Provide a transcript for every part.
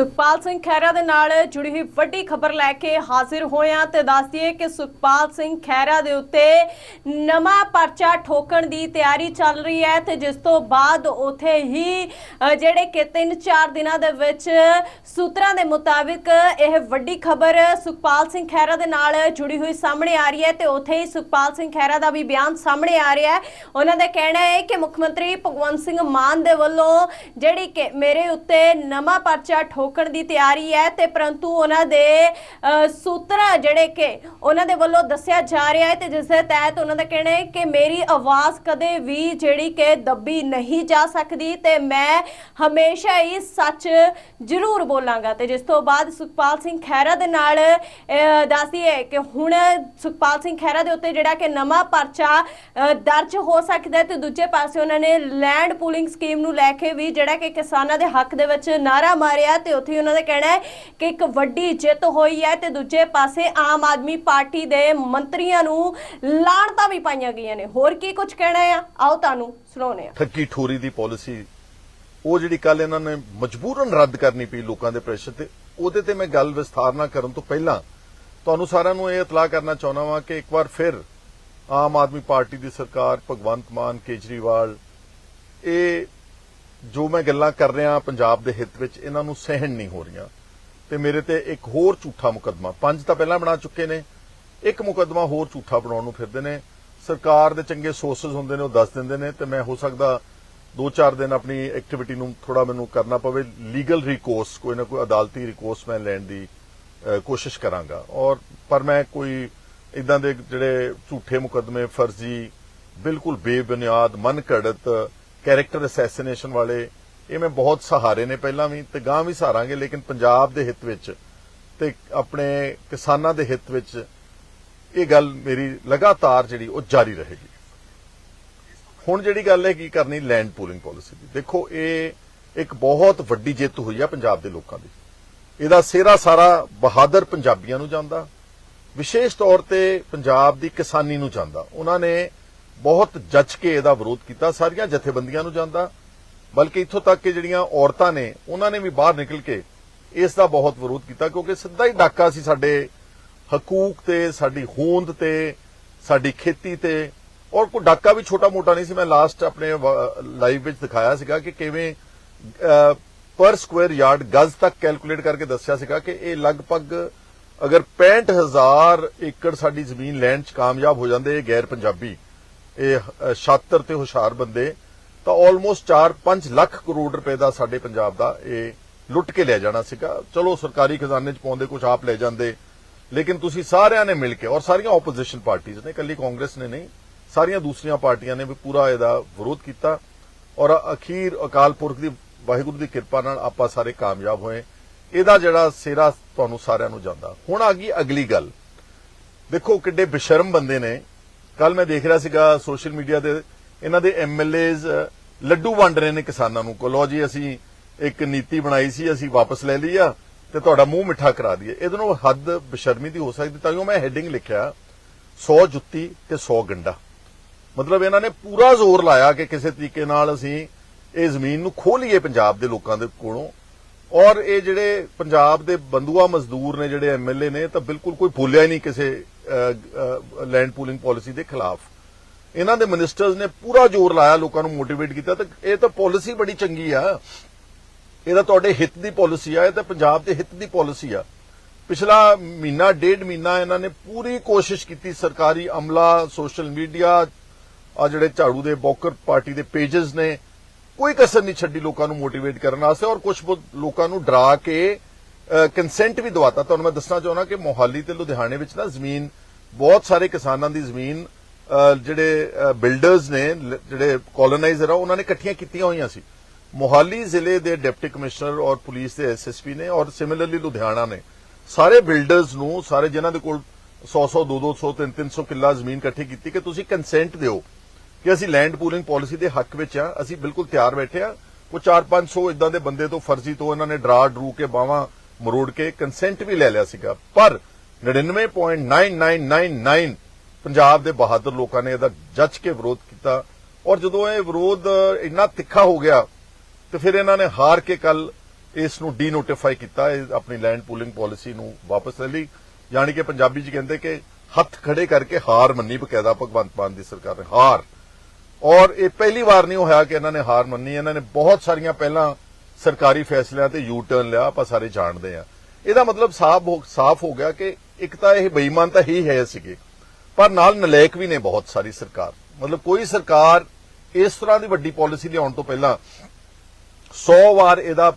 ਸੁਖਪਾਲ ਸਿੰਘ ਖਹਿਰਾ ਦੇ ਨਾਲ ਜੁੜੀ ਹੋਈ ਵੱਡੀ ਖਬਰ ਲੈ ਕੇ ਹਾਜ਼ਰ ਹੋਇਆ ਤੇ ਦੱਸਦੀਏ ਕਿ ਸੁਖਪਾਲ ਸਿੰਘ ਖਹਿਰਾ ਦੇ ਉੱਤੇ ਨਵਾਂ ਪਰਚਾ ਠੋਕਣ ਦੀ ਤਿਆਰੀ ਚੱਲ ਰਹੀ ਹੈ ਤੇ ਜਿਸ ਤੋਂ ਬਾਅਦ ਉਥੇ ਹੀ ਜਿਹੜੇ ਕਿ 3-4 ਦਿਨਾਂ ਦੇ ਵਿੱਚ ਸੂਤਰਾਂ ਦੇ ਮੁਤਾਬਿਕ ਇਹ ਵੱਡੀ ਖਬਰ ਸੁਖਪਾਲ ਸਿੰਘ ਖਹਿਰਾ ਦੇ ਨਾਲ ਜੁੜੀ ਹੋਈ ਸਾਹਮਣੇ ਆ ਰਹੀ ਹੈ ਤੇ ਉਥੇ ਹੀ ਸੁਖਪਾਲ ਸਿੰਘ ਖਹਿਰਾ ਦਾ ਵੀ ਬਿਆਨ ਸਾਹਮਣੇ ਆ ਰਿਹਾ ਹੈ। ਉਹਨਾਂ ਦਾ ਕਹਿਣਾ ਹੈ ਕਿ ਮੁੱਖ ਮੰਤਰੀ ਭਗਵੰਤ ਸਿੰਘ ਮਾਨ ਦੇ ਵੱਲੋਂ ਜਿਹੜੀ ਕਿ ਮੇਰੇ ਉੱਤੇ ਨਵਾਂ ਪਰਚਾ ਰੋਕਣ ਦੀ ਤਿਆਰੀ ਹੈ ਤੇ ਪਰੰਤੂ ਉਹਨਾਂ ਦੇ ਅ, ਜਿਹੜੇ ਕਿ ਉਹਨਾਂ ਦੇ ਵੱਲੋਂ ਦੱਸਿਆ ਜਾ ਰਿਹਾ ਹੈ ਤੇ ਜਿਸ ਦੇ ਤਹਿਤ ਉਹਨਾਂ ਦਾ ਕਹਿਣਾ ਹੈ ਕਿ ਮੇਰੀ ਆਵਾਜ਼ ਕਦੇ ਵੀ ਜਿਹੜੀ ਕਿ ਦੱਬੀ ਨਹੀਂ ਜਾ ਸਕਦੀ ਤੇ ਮੈਂ ਹਮੇਸ਼ਾ ਹੀ ਸੱਚ ਜ਼ਰੂਰ ਬੋਲਾਂਗਾ। ਤੇ ਜਿਸ ਤੋਂ ਬਾਅਦ ਸੁਖਪਾਲ ਸਿੰਘ ਖਹਿਰਾ ਦੇ ਨਾਲ ਦੱਸਦੀ ਹੈ ਕਿ ਹੁਣ ਸੁਖਪਾਲ ਸਿੰਘ ਖਹਿਰਾ ਦੇ ਉੱਤੇ ਜਿਹੜਾ ਕਿ ਨਵਾਂ ਪਰਚਾ ਦਰਜ ਹੋ ਸਕਦਾ ਤੇ ਦੂਜੇ ਪਾਸੇ ਉਹਨਾਂ ਨੇ ਲੈਂਡ ਪੂਲਿੰਗ ਸਕੀਮ ਨੂੰ ਲੈ ਕੇ ਵੀ ਜਿਹੜਾ ਕਿ ਕਿਸਾਨਾਂ ਦੇ ਹੱਕ ਦੇ ਵਿੱਚ ਨਾਰਾ ਮਾਰਿਆ ਤੇ ਉੱਥੇ ਹੀ ਉਹਨਾਂ ਦਾ ਕਹਿਣਾ ਹੈ ਕਿ ਇੱਕ ਵੱਡੀ ਜਿੱਤ ਹੋਈ ਹੈ ਤੇ ਦੂਜੇ ਪਾਸੇ ਆਮ ਆਦਮੀ ਪਾਰਟੀ ਦੇ ਮੰਤਰੀਆਂ ਨੂੰ ਲਾਹਣਤਾਂ ਵੀ ਪਾਈਆਂ ਗਈਆਂ ਨੇ। ਹੋਰ ਕੀ ਕੁਝ ਕਹਿਣਾ ਆ ਆਓ ਤੁਹਾਨੂੰ ਸੁਣਾਉਂਦੇ ਆ ਠੱਗੀ ਠੋਰੀ ਦੀ ਪਾਲਿਸੀ, ਉਹ ਜਿਹੜੀ ਕੱਲ ਇਹਨਾਂ ਨੇ ਮਜਬੂਰਨ ਰੱਦ ਕਰਨੀ ਪਈ ਲੋਕਾਂ ਦੇ ਪ੍ਰੈਸ਼ਰ ਤੇ, ਉਹਦੇ ਤੇ ਮੈਂ ਗੱਲ ਵਿਸਥਾਰ ਨਾਲ ਕਰਨ ਤੋਂ ਪਹਿਲਾਂ ਤੁਹਾਨੂੰ ਸਾਰਿਆਂ ਨੂੰ ਇਹ ਇਤਲਾਹ ਕਰਨਾ ਚਾਹੁੰਦਾ ਵਾਂ ਕਿ ਇੱਕ ਵਾਰ ਫਿਰ ਆਮ ਆਦਮੀ ਪਾਰਟੀ ਦੀ ਸਰਕਾਰ ਭਗਵੰਤ ਮਾਨ ਕੇਜਰੀਵਾਲ, ਇਹ ਜੋ ਮੈਂ ਗੱਲਾਂ ਕਰ ਰਿਹਾ ਪੰਜਾਬ ਦੇ ਹਿੱਤ ਵਿੱਚ, ਇਹਨਾਂ ਨੂੰ ਸਹਿਣ ਨਹੀਂ ਹੋ ਰਹੀਆਂ। ਤੇ ਮੇਰੇ ਤੇ ਇੱਕ ਹੋਰ ਝੂਠਾ ਮੁਕੱਦਮਾ, ਪੰਜ ਤਾਂ ਪਹਿਲਾਂ ਬਣਾ ਚੁੱਕੇ ਨੇ, ਇੱਕ ਮੁਕੱਦਮਾ ਹੋਰ ਝੂਠਾ ਬਣਾਉਣ ਨੂੰ ਫਿਰਦੇ ਨੇ। ਸਰਕਾਰ ਦੇ ਚੰਗੇ ਸੋਰਸਸ ਹੁੰਦੇ ਨੇ, ਉਹ ਦੱਸ ਦਿੰਦੇ ਨੇ, ਤੇ ਮੈਂ ਹੋ ਸਕਦਾ 2-4 ਦਿਨ ਆਪਣੀ ਐਕਟੀਵਿਟੀ ਨੂੰ ਥੋੜਾ ਮੈਨੂੰ ਕਰਨਾ ਪਵੇ ਲੀਗਲ ਰਿਕੋਰਸ ਕੋਈ ਨਾ ਕੋਈ ਅਦਾਲਤੀ ਰਿਕੋਰਸ ਮੈਂ ਲੈਣ ਦੀ ਕੋਸ਼ਿਸ਼ ਕਰਾਂਗਾ। ਔਰ, ਪਰ ਮੈਂ ਕੋਈ ਇਦਾਂ ਦੇ ਜਿਹੜੇ ਝੂਠੇ ਮੁਕੱਦਮੇ, ਫਰਜ਼ੀ, ਬਿਲਕੁਲ ਬੇਬੁਨਿਆਦ ਮਨ ਘੜਤ ਕੈਰੈਕਟਰ ਅਸੈਸੀਨੇਸ਼ਨ ਵਾਲੇ, ਇਹ ਮੈਂ ਬਹੁਤ ਸਹਾਰੇ ਨੇ ਪਹਿਲਾਂ ਵੀ ਤੇ ਗਾਂ ਵੀ ਸਹਾਰਾਂਗੇ, ਲੇਕਿਨ ਪੰਜਾਬ ਦੇ ਹਿੱਤ ਵਿੱਚ ਤੇ ਆਪਣੇ ਕਿਸਾਨਾਂ ਦੇ ਹਿੱਤ ਵਿੱਚ ਇਹ ਗੱਲ ਮੇਰੀ ਲਗਾਤਾਰ ਜਿਹੜੀ ਉਹ ਜਾਰੀ ਰਹੇਗੀ। ਹੁਣ ਜਿਹੜੀ ਗੱਲ ਹੈ ਕੀ ਕਰਨੀ ਲੈਂਡ ਪੂਲਿੰਗ ਪਾਲਿਸੀ ਦੀ। ਦੇਖੋ, ਇਹ ਇੱਕ ਬਹੁਤ ਵੱਡੀ ਜਿੱਤ ਹੋਈ ਆ ਪੰਜਾਬ ਦੇ ਲੋਕਾਂ ਦੀ। ਇਹਦਾ ਸਿਹਰਾ ਸਾਰਾ ਬਹਾਦਰ ਪੰਜਾਬੀਆਂ ਨੂੰ ਜਾਂਦਾ। ਵਿਸ਼ੇਸ਼ ਤੌਰ ਤੇ ਪੰਜਾਬ ਦੀ ਕਿਸਾਨੀ ਨੂੰ ਜਾਂਦਾ। ਉਹਨਾਂ ਨੇ ਬਹੁਤ ਜੱਜ ਕੇ ਇਹਦਾ ਵਿਰੋਧ ਕੀਤਾ, ਸਾਰੀਆਂ ਜਥੇਬੰਦੀਆਂ ਨੂੰ ਜਾਂਦਾ। ਬਲਕਿ ਇੱਥੋਂ ਤੱਕ ਕਿ ਜਿਹੜੀਆਂ ਔਰਤਾਂ ਨੇ, ਉਹਨਾਂ ਨੇ ਵੀ ਬਾਹਰ ਨਿਕਲ ਕੇ ਇਸ ਦਾ ਬਹੁਤ ਵਿਰੋਧ ਕੀਤਾ, ਕਿਉਂਕਿ ਸਿੱਧਾ ਹੀ ਡਾਕਾ ਸੀ ਸਾਡੇ ਹਕੂਕ ਤੇ, ਸਾਡੀ ਹੋਂਦ ਤੇ, ਸਾਡੀ ਖੇਤੀ ਤੇ। ਔਰ ਕੋਈ ਡਾਕਾ ਵੀ ਛੋਟਾ ਮੋਟਾ ਨਹੀਂ ਸੀ। ਮੈਂ ਲਾਸਟ ਆਪਣੇ ਲਾਈਵ ਵਿੱਚ ਦਿਖਾਇਆ ਸੀਗਾ ਕਿ ਕਿਵੇਂ ਪਰ ਸਕੁਅਰ ਯਾਰਡ ਗਜ਼ ਤੱਕ ਕੈਲਕੂਲੇਟ ਕਰਕੇ ਦੱਸਿਆ ਸੀਗਾ ਕਿ ਇਹ ਲਗਭਗ ਅਗਰ 65000 ਏਕੜ ਸਾਡੀ ਜ਼ਮੀਨ ਲੈਣ ਚ ਕਾਮਯਾਬ ਹੋ ਜਾਂਦੇ, ਇਹ ਗੈਰ ਪੰਜਾਬੀ ਇਹ ਸ਼ਾਤਰ ਤੇ ਹੁਸ਼ਿਆਰ ਬੰਦੇ, ਤਾਂ ਆਲਮੋਸਟ 4-5 ਲੱਖ ਕਰੋੜ ਰੁਪਏ ਦਾ ਸਾਡੇ ਪੰਜਾਬ ਦਾ ਇਹ ਲੁੱਟ ਕੇ ਲੈ ਜਾਣਾ ਸੀਗਾ। ਚਲੋ, ਸਰਕਾਰੀ ਖਜ਼ਾਨੇ ਚ ਪਾਉਂਦੇ ਕੁਝ ਆਪ ਲੈ ਜਾਂਦੇ, ਲੇਕਿਨ ਤੁਸੀਂ ਸਾਰਿਆਂ ਨੇ ਮਿਲ ਕੇ, ਔਰ ਸਾਰੀਆਂ ਆਪੋਜੀਸ਼ਨ ਪਾਰਟੀਆਂ ਨੇ ਇਕੱਲੀ ਕਾਂਗਰਸ ਨੇ ਨਹੀਂ, ਸਾਰੀਆਂ ਦੂਸਰੀਆਂ ਪਾਰਟੀਆਂ ਨੇ ਵੀ ਪੂਰਾ ਇਹਦਾ ਵਿਰੋਧ ਕੀਤਾ, ਔਰ ਅਖੀਰ ਅਕਾਲ ਪੁਰਖ ਦੀ, ਵਾਹਿਗੁਰੂ ਦੀ ਕਿਰਪਾ ਨਾਲ ਆਪਾਂ ਸਾਰੇ ਕਾਮਯਾਬ ਹੋਏ। ਇਹਦਾ ਜਿਹੜਾ ਸਿਰਾ ਤੁਹਾਨੂੰ ਸਾਰਿਆਂ ਨੂੰ ਜਾਂਦਾ। ਹੁਣ ਆ ਗਈ ਅਗਲੀ ਗੱਲ। ਦੇਖੋ ਕਿੱਡੇ ਬੇਸ਼ਰਮ ਬੰਦੇ ਨੇ ਕੱਲ ਮੈਂ ਦੇਖ ਰਿਹਾ ਸੀਗਾ ਸੋਸ਼ਲ ਮੀਡੀਆ ਤੇ, ਇਹਨਾਂ ਦੇ ਐਮਐਲਏਜ਼ ਲੱਡੂ ਵੰਡ ਰਹੇ ਨੇ ਕਿਸਾਨਾਂ ਨੂੰ। ਕੋ ਲੋ ਜੀ, ਅਸੀਂ ਇੱਕ ਨੀਤੀ ਬਣਾਈ ਸੀ, ਅਸੀਂ ਵਾਪਸ ਲੈ ਲਈ ਆ ਤੇ ਤੁਹਾਡਾ ਮੂੰਹ ਮਿੱਠਾ ਕਰਾ ਦਈਏ। ਇਹਦੇ ਨੂੰ ਹੱਦ ਬੇਸ਼ਰਮੀ ਦੀ ਹੋ ਸਕਦੀ, ਤਾਂ ਮੈਂ ਹੈਡਿੰਗ ਲਿਖਿਆ 100 ਜੁੱਤੀ ਤੇ 100 ਗੰਡਾ। ਮਤਲਬ ਇਹਨਾਂ ਨੇ ਪੂਰਾ ਜ਼ੋਰ ਲਾਇਆ ਕਿ ਕਿਸੇ ਤਰੀਕੇ ਨਾਲ ਅਸੀਂ ਇਹ ਜ਼ਮੀਨ ਨੂੰ ਖੋਹ ਲਈਏ ਪੰਜਾਬ ਦੇ ਲੋਕਾਂ ਦੇ ਕੋਲੋਂ। ਔਰ ਇਹ ਜਿਹੜੇ ਪੰਜਾਬ ਦੇ ਬੰਦੂਆ ਮਜ਼ਦੂਰ ਨੇ, ਜਿਹੜੇ ਐਮਐਲਏ ਨੇ ਤਾਂ ਬਿਲਕੁਲ ਕੋਈ ਬੋਲਿਆ ਹੀ ਨਹੀਂ ਕਿਸੇ ਲੈਂਡ ਪੂਲਿੰਗ ਪਾਲਿਸੀ ਦੇ ਖਿਲਾਫ। ਇਹਨਾਂ ਦੇ ਮਿਨਿਸਟਰਸ ਨੇ ਪੂਰਾ ਜ਼ੋਰ ਲਾਇਆ, ਲੋਕਾਂ ਨੂੰ ਮੋਟੀਵੇਟ ਕੀਤਾ। ਤਾਂ ਇਹ ਤਾਂ ਪਾਲਿਸੀ ਬੜੀ ਚੰਗੀ ਆ। ਇਹ ਤਾਂ ਤੁਹਾਡੇ ਹਿੱਤ ਦੀ ਪਾਲਿਸੀ ਆ, ਇਹ ਤਾਂ ਪੰਜਾਬ ਦੇ ਹਿੱਤ ਦੀ ਪਾਲਿਸੀ ਆ। ਪਿਛਲਾ ਮਹੀਨਾ, ਡੇਢ ਮਹੀਨਾ ਇਹਨਾਂ ਨੇ ਪੂਰੀ ਕੋਸ਼ਿਸ਼ ਕੀਤੀ ਸਰਕਾਰੀ ਅਮਲਾ ਸੋਸ਼ਲ ਮੀਡੀਆ ਆ ਜਿਹੜੇ ਝਾੜੂ ਦੇ ਬੌਕਰ ਪਾਰਟੀ ਦੇ ਪੇजेस ਨੇ। ਕੋਈ ਕਸਰ ਨਹੀਂ ਛੱਡੀ ਲੋਕਾਂ ਨੂੰ ਮੋਟੀਵੇਟ ਕਰਨ ਵਾਸਤੇ ਔਰ ਕੁਝ ਲੋਕਾਂ ਨੂੰ ਡਰਾ ਕੇ ਕੰਸੈਂਟ ਵੀ ਦਵਾਤਾ। ਤੁਹਾਨੂੰ ਮੈਂ ਦੱਸਣਾ ਚਾਹੁੰਦਾ ਕਿ ਮੋਹਾਲੀ ਤੇ ਲੁਧਿਆਣੇ ਵਿੱਚ ਨਾ ਜ਼ਮੀਨ, ਬਹੁਤ ਸਾਰੇ ਕਿਸਾਨਾਂ ਦੀ ਜ਼ਮੀਨ ਜਿਹੜੇ ਬਿਲਡਰਸ ਨੇ ਜਿਹੜੇ ਕਲੋਨਾਈਜ਼ਰ ਆ, ਉਹਨਾਂ ਨੇ ਇਕੱਠੀਆਂ ਕੀਤੀਆਂ ਹੋਈਆਂ ਸੀ। ਮੋਹਾਲੀ ਜ਼ਿਲ੍ਹੇ ਦੇ ਡਿਪਟੀ ਕਮਿਸ਼ਨਰ ਔਰ ਪੁਲਿਸ ਦੇ ਐਸਐਸਪੀ ਨੇ ਔਰ ਸਿਮਿਲਰਲੀ ਲੁਧਿਆਣਾ ਨੇ। ਸਾਰੇ ਬਿਲਡਰਸ ਨੂੰ, ਸਾਰੇ ਜਿਨ੍ਹਾਂ ਦੇ ਕੋਲ 100 100 200 300 300 ਕਿੱਲਾ ਜ਼ਮੀਨ ਇਕੱਠੀ ਕੀਤੀ ਕਿ ਤੁਸੀਂ ਕੰਸੈਂਟ ਦਿਓ ਕਿ ਅਸੀਂ ਲੈਂਡ ਪੂਲਿੰਗ ਪਾਲਿਸੀ ਦੇ ਹੱਕ ਵਿੱਚ ਆ ਅਸੀਂ ਬਿਲਕੁਲ ਤਿਆਰ ਬੈਠੇ ਆ ਉਹ 4-500 ਇਦਾਂ ਦੇ ਬੰਦੇ ਤੋਂ, ਫਰਜ਼ੀ ਤੋਂ ਇਹਨਾਂ ਨੇ ਡਰਾ ਡਰੂ ਕੇ ਬਾਵਾ ਮਰੋੜ ਕੇ ਕੰਸੈਂਟ ਵੀ ਲੈ ਲਿਆ ਸੀਗਾ। ਪਰ 99.9999 ਪੰਜਾਬ ਦੇ ਬਹਾਦਰ ਲੋਕਾਂ ਨੇ ਇਹਦਾ ਜੱਜ ਕੇ ਵਿਰੋਧ ਕੀਤਾ। ਔਰ ਜਦੋਂ ਇਹ ਵਿਰੋਧ ਇੰਨਾ ਤਿੱਖਾ ਹੋ ਗਿਆ, ਤੇ ਫਿਰ ਇਹਨਾਂ ਨੇ ਹਾਰ ਕੇ ਕੱਲ ਇਸ ਨੂੰ ਡੀਨੋਟੀਫਾਈ ਕੀਤਾ ਆਪਣੀ ਲੈਂਡ ਪੂਲਿੰਗ ਪਾਲਿਸੀ ਨੂੰ ਵਾਪਸ ਲੈ ਲਈ। ਯਾਨੀ ਕਿ ਪੰਜਾਬੀ ਚ ਕਹਿੰਦੇ ਕਿ ਹੱਥ ਖੜੇ ਕਰਕੇ ਹਾਰ ਮੰਨੀ ਬਕਾਇਦਾ ਭਗਵੰਤ ਮਾਨ ਦੀ ਸਰਕਾਰ ਨੇ ਹਾਰ। ਔਰ ਇਹ ਪਹਿਲੀ ਵਾਰ ਨਹੀਂ ਹੋਇਆ ਕਿ ਇਹਨਾਂ ਨੇ ਹਾਰ ਮੰਨੀ। ਇਹਨਾਂ ਨੇ ਬਹੁਤ ਸਾਰੀਆਂ ਪਹਿਲਾਂ ਸਰਕਾਰੀ ਫੈਸਲਿਆਂ ਤੇ ਯੂ ਟਰਨ ਲਿਆ, ਆਪਾਂ ਸਾਰੇ ਜਾਣਦੇ ਆ ਇਹਦਾ ਮਤਲਬ ਸਾਫ਼ ਹੋ ਸਾਫ਼ ਹੋ ਗਿਆ ਕਿ ਇੱਕ ਤਾਂ ਇਹ ਬੇਈਮਾਨ ਤਾਂ ਹੀ ਹੈ ਸੀਗੇ, ਪਰ ਨਾਲ ਨਲਾਇਕ ਵੀ ਨੇ ਬਹੁਤ ਸਾਰੀ ਸਰਕਾਰ। ਮਤਲਬ ਕੋਈ ਸਰਕਾਰ ਇਸ ਤਰ੍ਹਾਂ ਦੀ ਵੱਡੀ ਪਾਲਿਸੀ ਲਿਆਉਣ ਤੋਂ ਪਹਿਲਾਂ 100 ਵਾਰ ਇਹਦਾ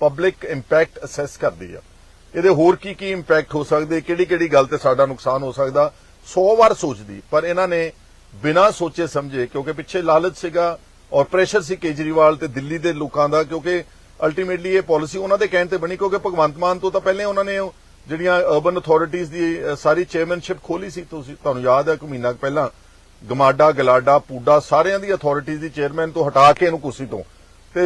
ਪਬਲਿਕ ਇੰਪੈਕਟ ਅਸੈਸ ਕਰਦੀ ਆ। ਇਹਦੇ ਹੋਰ ਕੀ ਕੀ ਇੰਪੈਕਟ ਹੋ ਸਕਦੇ, ਕਿਹੜੀ ਕਿਹੜੀ ਗੱਲ ਤੇ ਸਾਡਾ ਨੁਕਸਾਨ ਹੋ ਸਕਦਾ 100 ਵਾਰ ਸੋਚਦੀ। ਪਰ ਇਹਨਾਂ ਨੇ ਬਿਨਾਂ ਸੋਚੇ ਸਮਝੇ, ਕਿਉਂਕਿ ਪਿੱਛੇ ਲਾਲਚ ਸੀਗਾ ਔਰ ਪ੍ਰੈਸ਼ਰ ਸੀ ਕੇਜਰੀਵਾਲ ਤੇ ਦਿੱਲੀ ਦੇ ਲੋਕਾਂ ਦਾ, ਕਿਉਂਕਿ ਅਲਟੀਮੇਟਲੀ ਇਹ ਪਾਲਿਸੀ ਉਹਨਾਂ ਦੇ ਕਹਿਣ ਤੇ ਬਣੀ, ਕਿਉਂਕਿ ਭਗਵੰਤ ਮਾਨ ਤੋਂ ਤਾਂ ਪਹਿਲੇ ਉਹਨਾਂ ਨੇ ਜਿਹੜੀਆਂ ਅਰਬਨ ਅਥਾਰਟੀਆਂ ਦੀ ਸਾਰੀ ਚੇਅਰਮੈਨਸ਼ਿਪ ਖੋਲੀ ਸੀ, ਤੁਸੀਂ, ਤੁਹਾਨੂੰ ਯਾਦ ਹੈ ਕਿ ਮਹੀਨਾ ਪਹਿਲਾਂ, ਗਮਾਡਾ, ਗਲਾਡਾ, ਪੂਡਾ ਸਾਰਿਆਂ ਦੀ ਅਥਾਰਟੀਆਂ ਦੀ ਚੇਅਰਮੈਨ ਤੋਂ ਹਟਾ ਕੇ ਇਹਨੂੰ ਕੁਰਸੀ ਤੋਂ